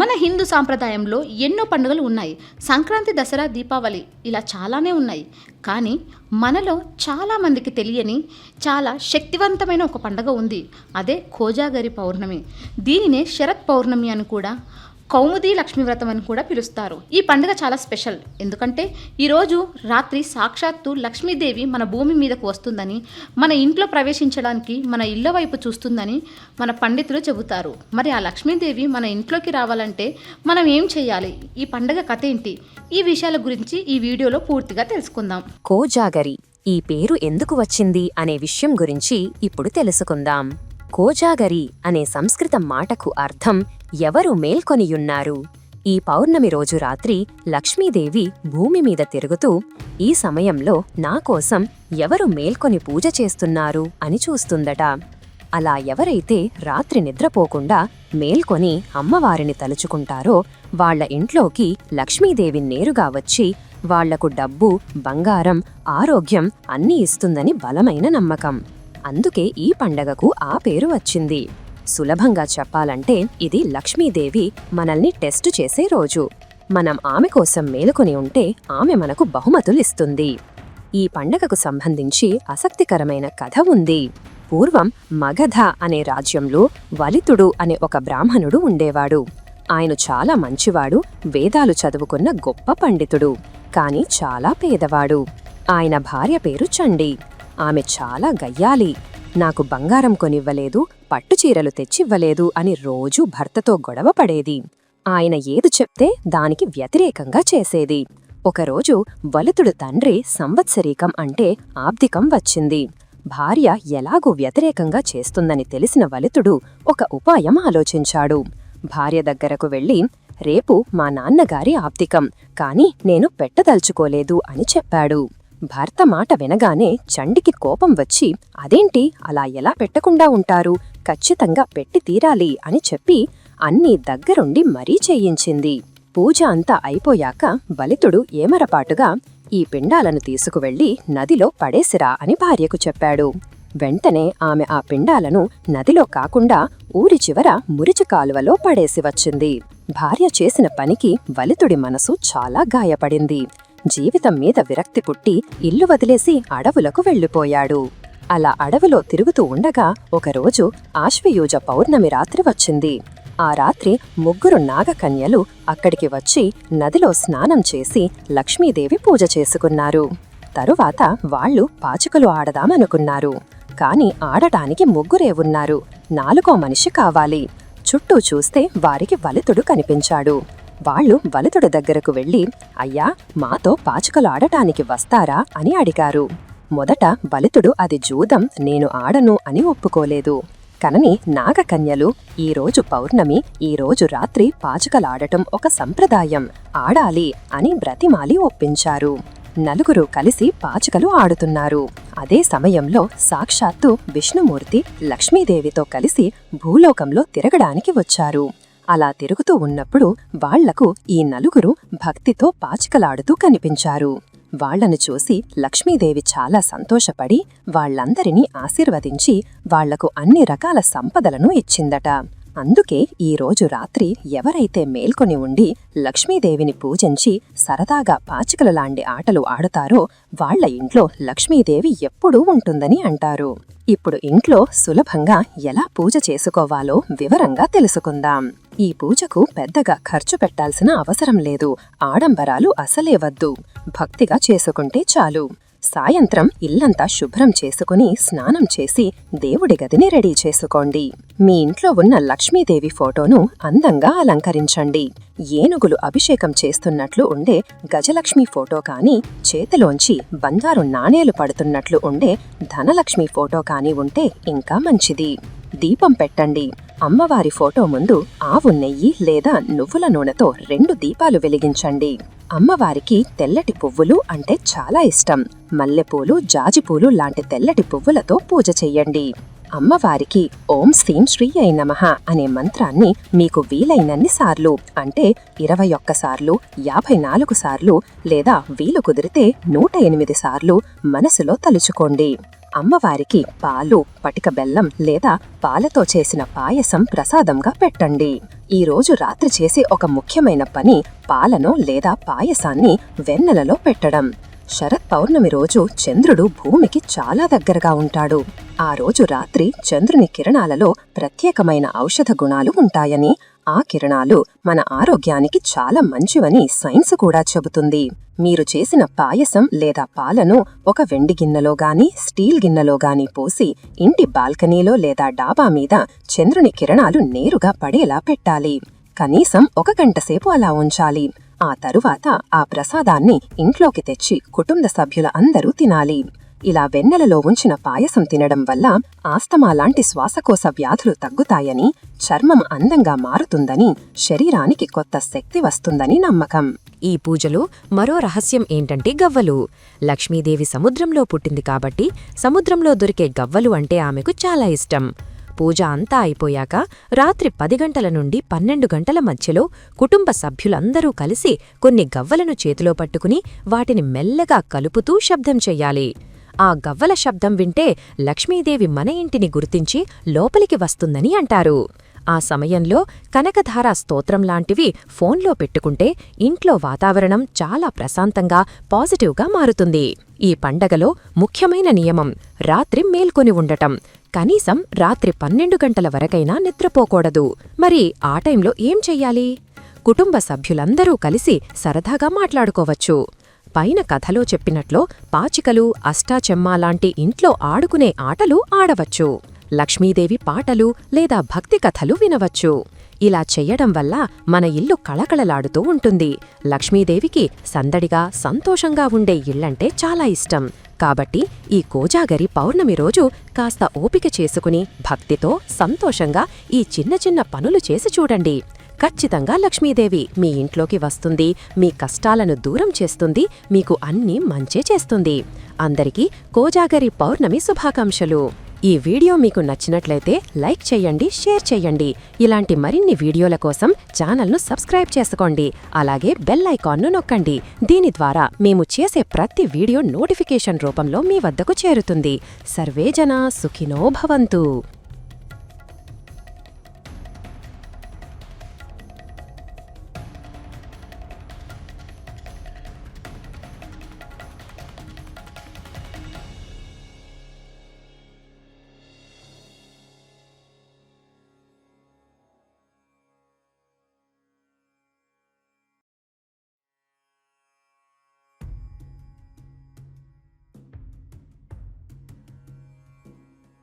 మన హిందూ సాంప్రదాయంలో ఎన్నో పండుగలు ఉన్నాయి. సంక్రాంతి దసరా దీపావళి ఇలా చాలానే ఉన్నాయి. కానీ మనలో చాలామందికి తెలియని చాలా శక్తివంతమైన ఒక పండుగ ఉంది. అదే కోజాగరి పౌర్ణమి. దీనినే శరత్ పౌర్ణమి అని కూడా కౌముది లక్ష్మీ వ్రతం అని కూడా పిలుస్తారు. ఈ పండుగ చాలా స్పెషల్. ఎందుకంటే ఈరోజు రాత్రి సాక్షాత్తు లక్ష్మీదేవి మన భూమి మీదకు వస్తుందని మన ఇంట్లో ప్రవేశించడానికి మన ఇళ్ళ వైపు చూస్తుందని మన పండితులు చెబుతారు. మరి ఆ లక్ష్మీదేవి మన ఇంట్లోకి రావాలంటే మనం ఏం చేయాలి? ఈ పండుగ కథ ఏంటి? ఈ విషయాల గురించి ఈ వీడియోలో పూర్తిగా తెలుసుకుందాం. కోజాగరి ఈ పేరు ఎందుకు వచ్చింది అనే విషయం గురించి ఇప్పుడు తెలుసుకుందాం. కోజాగరి అనే సంస్కృత మాటకు అర్థం ఎవరు మేల్కొనియున్నారు? ఈ పౌర్ణమి రోజు రాత్రి లక్ష్మీదేవి భూమి మీద తిరుగుతూ ఈ సమయంలో నా కోసం ఎవరు మేల్కొని పూజ చేస్తున్నారు అని చూస్తుందట. అలా ఎవరైతే రాత్రి నిద్రపోకుండా మేల్కొని అమ్మవారిని తలుచుకుంటారో వాళ్ళ ఇంట్లోకి లక్ష్మీదేవి నేరుగా వచ్చి వాళ్ళకు డబ్బు బంగారం ఆరోగ్యం అన్నీ ఇస్తుందని బలమైన నమ్మకం. అందుకే ఈ పండగకు ఆ పేరు వచ్చింది. సులభంగా చెప్పాలంటే ఇది లక్ష్మీదేవి మనల్ని టెస్టు చేసే రోజు. మనం ఆమె కోసం మేలుకొని ఉంటే ఆమె మనకు బహుమతులిస్తుంది ఈ పండగకు సంబంధించి ఆసక్తికరమైన కథ ఉంది. పూర్వం మగధ అనే రాజ్యంలో వలితుడు అనే ఒక బ్రాహ్మణుడు ఉండేవాడు. ఆయన చాలా మంచివాడు వేదాలు చదువుకున్న గొప్ప పండితుడు కాని చాలా పేదవాడు. ఆయన భార్య పేరు చండి. ఆమె చాలా గయ్యాలి నాకు బంగారం కొనివ్వలేదు పట్టుచీరలు తెచ్చివ్వలేదు అని రోజూ భర్తతో గొడవ పడేది. ఆయన ఏది చెప్తే దానికి వ్యతిరేకంగా చేసేది. ఒకరోజు వలుతుడు తండ్రి సంవత్సరీకం అంటే ఆబ్దికం వచ్చింది. భార్య ఎలాగూ వ్యతిరేకంగా చేస్తుందని తెలిసిన వలితుడు ఒక ఉపాయం ఆలోచించాడు. భార్య దగ్గరకు వెళ్ళి రేపు మా నాన్నగారి ఆబ్దికం కాని నేను పెట్టదలుచుకోలేదు అని చెప్పాడు. భర్త మాట వినగానే చండికి కోపం వచ్చి అదేంటి? అలా ఎలా పెట్టకుండా ఉంటారు? ఖచ్చితంగా పెట్టి తీరాలి అని చెప్పి అన్నీ దగ్గరుండి మరీ చేయించింది. పూజ అంతా అయిపోయాక బలితుడు ఏమరపాటుగా ఈ పిండాలను తీసుకువెళ్ళి నదిలో పడేసిరా అని భార్యకు చెప్పాడు. వెంటనే ఆమె ఆ పిండాలను నదిలో కాకుండా ఊరి చివర మురిచి కాలువలో పడేసి వచ్చింది. భార్య చేసిన పనికి వలితుడి మనసు చాలా గాయపడింది. జీవితం మీద విరక్తి పుట్టి ఇల్లు వదిలేసి అడవులకు వెళ్ళిపోయాడు. అలా అడవిలో తిరుగుతూ ఉండగా ఒకరోజు ఆశ్వయూజ పౌర్ణమి రాత్రి వచ్చింది. ఆ రాత్రి ముగ్గురు నాగకన్యలు అక్కడికి వచ్చి నదిలో స్నానం చేసి లక్ష్మీదేవి పూజ చేసుకున్నారు. తరువాత వాళ్ళు పాచికలు ఆడదామనుకున్నారు. కాని ఆడటానికి ముగ్గురే ఉన్నారు. నాలుగో మనిషి కావాలి. చుట్టూ చూస్తే వారికి వలితుడు కనిపించాడు. వాళ్ళు వలితుడి దగ్గరకు వెళ్ళి అయ్యా మాతో పాచికలు ఆడటానికి వస్తారా? అని అడిగారు. మొదట బలితుడు అది జూదం నేను ఆడను అని ఒప్పుకోలేదు. కనని నాగకన్యలు ఈరోజు పౌర్ణమి ఈరోజు రాత్రి పాచికలాడటం ఒక సంప్రదాయం ఆడాలి అని బ్రతిమాలి ఒప్పించారు. నలుగురు కలిసి పాచికలు ఆడుతున్నారు. అదే సమయంలో సాక్షాత్తు విష్ణుమూర్తి లక్ష్మీదేవితో కలిసి భూలోకంలో తిరగడానికి వచ్చారు. అలా తిరుగుతూ ఉన్నప్పుడు వాళ్ళకు ఈ నలుగురు భక్తితో పాచికలాడుతూ కనిపించారు. వాళ్ళను చూసి లక్ష్మీదేవి చాలా సంతోషపడి వాళ్ళందరినీ ఆశీర్వదించి వాళ్ళకు అన్ని రకాల సంపదలను ఇచ్చిందట. అందుకే ఈరోజు రాత్రి ఎవరైతే మేల్కొని ఉండి లక్ష్మీదేవిని పూజించి సరదాగా పాచికలలాంటి ఆటలు ఆడుతారో వాళ్ళ ఇంట్లో లక్ష్మీదేవి ఎప్పుడూ ఉంటుందని అంటారు. ఇప్పుడు ఇంట్లో సులభంగా ఎలా పూజ చేసుకోవాలో వివరంగా తెలుసుకుందాం. ఈ పూజకు పెద్దగా ఖర్చు పెట్టాల్సిన అవసరం లేదు. ఆడంబరాలు అసలే వద్దు. భక్తిగా చేసుకుంటే చాలు. సాయంత్రం ఇల్లంతా శుభ్రం చేసుకుని స్నానం చేసి దేవుడి గదిని రెడీ చేసుకోండి. మీ ఇంట్లో ఉన్న లక్ష్మీదేవి ఫోటోను అందంగా అలంకరించండి. ఏనుగులు అభిషేకం చేస్తున్నట్లు ఉండే గజలక్ష్మి ఫోటో కాని చేతిలోంచి బంగారు నాణేలు పడుతున్నట్లు ఉండే ధనలక్ష్మి ఫోటో కాని ఉంటే ఇంకా మంచిది. దీపం పెట్టండి. అమ్మవారి ఫోటో ముందు ఆవు నెయ్యి లేదా నువ్వుల నూనెతో రెండు దీపాలు వెలిగించండి. అమ్మవారికి తెల్లటి పువ్వులు అంటే చాలా ఇష్టం. మల్లెపూలు జాజిపూలు లాంటి తెల్లటి పువ్వులతో పూజ చెయ్యండి. అమ్మవారికి ఓం శ్రీం శ్రీ అయి నమః అనే మంత్రాన్ని మీకు వీలైనన్ని సార్లు అంటే ఇరవై ఒక్క సార్లు యాభై నాలుగు సార్లు లేదా వీలు కుదిరితే నూట ఎనిమిది సార్లు మనసులో తలుచుకోండి. అమ్మవారికి పాలు పటిక బెల్లం లేదా పాలతో చేసిన పాయసం ప్రసాదంగా పెట్టండి. ఈ రోజు రాత్రి చేసే ఒక ముఖ్యమైన పని పాలను లేదా పాయసాన్ని వెన్నెలలో పెట్టడం. శరత్ పౌర్ణమి రోజు చంద్రుడు భూమికి చాలా దగ్గరగా ఉంటాడు. ఆ రోజు రాత్రి చంద్రుని కిరణాలలో ప్రత్యేకమైన ఔషధ గుణాలు ఉంటాయని ఆ కిరణాలు మన ఆరోగ్యానికి చాలా మంచివని సైన్స్ కూడా చెబుతుంది. మీరు చేసిన పాయసం లేదా పాలను ఒక వెండి గిన్నెలో గాని స్టీల్ గిన్నెలో గాని పోసి ఇంటి బాల్కనీలో లేదా డాబా మీద చంద్రుని కిరణాలు నేరుగా పడేలా పెట్టాలి. కనీసం ఒక గంట సేపు అలా ఉంచాలి. ఆ తరువాత ఆ ప్రసాదాన్ని ఇంట్లోకి తెచ్చి కుటుంబ సభ్యుల అందరూ తినాలి. ఇలా వెన్నెలలో ఉంచిన పాయసం తినడం వల్ల ఆస్తమా లాంటి శ్వాసకోశ వ్యాధులు తగ్గుతాయని చర్మం అందంగా మారుతుందని శరీరానికి కొత్త శక్తి వస్తుందని నమ్మకం. ఈ పూజలో మరో రహస్యం ఏంటంటే గవ్వలు. లక్ష్మీదేవి సముద్రంలో పుట్టింది కాబట్టి సముద్రంలో దొరికే గవ్వలు అంటే ఆమెకు చాలా ఇష్టం. పూజ అంతా అయిపోయాక రాత్రి పది గంటల నుండి పన్నెండు గంటల మధ్యలో కుటుంబ సభ్యులందరూ కలిసి కొన్ని గవ్వలను చేతిలో పట్టుకుని వాటిని మెల్లగా కలుపుతూ శబ్దం చెయ్యాలి. ఆ గవ్వల శబ్దం వింటే లక్ష్మీదేవి మన ఇంటిని గుర్తించి లోపలికి వస్తుందని అంటారు. ఆ సమయంలో కనకధార స్తోత్రం లాంటివి ఫోన్లో పెట్టుకుంటే ఇంట్లో వాతావరణం చాలా ప్రశాంతంగా పాజిటివ్గా మారుతుంది. ఈ పండగలో ముఖ్యమైన నియమం రాత్రి మేల్కొని ఉండటం. కనీసం రాత్రి పన్నెండు గంటల వరకైనా నిద్రపోకూడదు. మరి ఆ టైంలో ఏం చెయ్యాలి? కుటుంబ సభ్యులందరూ కలిసి సరదాగా మాట్లాడుకోవచ్చు. పైన కథలో చెప్పినట్లో పాచికలు అష్టాచెమ్మా లాంటి ఇంట్లో ఆడుకునే ఆటలు ఆడవచ్చు. లక్ష్మీదేవి పాటలు లేదా భక్తి కథలు వినవచ్చు. ఇలా చెయ్యడం వల్ల మన ఇల్లు కళకళలాడుతూ ఉంటుంది. లక్ష్మీదేవికి సందడిగా సంతోషంగా ఉండే ఇల్లంటే చాలా ఇష్టం. కాబట్టి ఈ కోజాగరి పౌర్ణమి రోజు కాస్త ఓపిక చేసుకుని భక్తితో సంతోషంగా ఈ చిన్న చిన్న పనులు చేసి చూడండి. ఖచ్చితంగా లక్ష్మీదేవి మీ ఇంట్లోకి వస్తుంది మీ కష్టాలను దూరం చేస్తుంది మీకు అన్నీ మంచే చేస్తుంది. అందరికీ కోజాగరి పౌర్ణమి శుభాకాంక్షలు. ఈ వీడియో మీకు నచ్చినట్లయితే లైక్ చేయండి షేర్ చేయండి. ఇలాంటి మరిన్ని వీడియోల కోసం ఛానల్ను సబ్స్క్రైబ్ చేసుకోండి. అలాగే బెల్ ఐకాన్ను నొక్కండి. దీని ద్వారా మేము చేసే ప్రతి వీడియో నోటిఫికేషన్ రూపంలో మీ వద్దకు చేరుతుంది. సర్వేజన సుఖినో భవంతు.